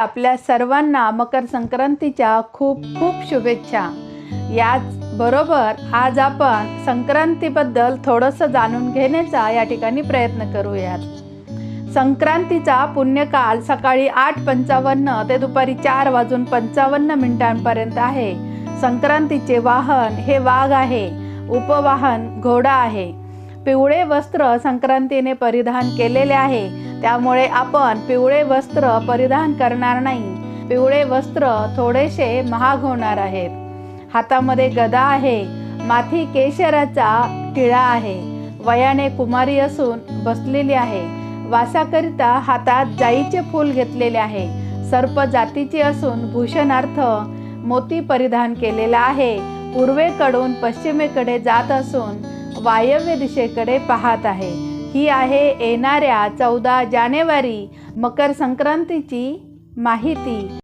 आपल्या सर्वांना मकर संक्रांतीच्या खूप खूप शुभेच्छा. याच बरोबर आज आपण संक्रांतीबद्दल थोडंसं जाणून घेण्याचा या ठिकाणी प्रयत्न करूयात. संक्रांतीचा पुण्यकाल सकाळी आठ पंचावन्न ते दुपारी चार वाजून पंचावन्न मिनिटांपर्यंत आहे. संक्रांतीचे वाहन हे वाघ आहे उपवाहन घोडा आहे. पिवळे वस्त्र संक्रांतीने परिधान केलेले आहे. त्यामुळे आपण पिवळे वस्त्र परिधान करणार नाही. पिवळे वस्त्र थोडेसे महाग होणार आहेत. हातामध्ये गदा आहे. माथी केशराचा टिळा आहे. वयाने कुमारी असून बसलेली आहे. वासाकरिता हातात जाईचे फूल घेतलेले आहे. सर्प जातीचे असून भूषणार्थ मोती परिधान केलेला आहे. पूर्वेकडून पश्चिमेकडे जात असून वायव्य दिशेकडे पाहत आहे. ही आहे येणाऱ्या चौदा जानेवारी मकर संक्रांतीची माहिती.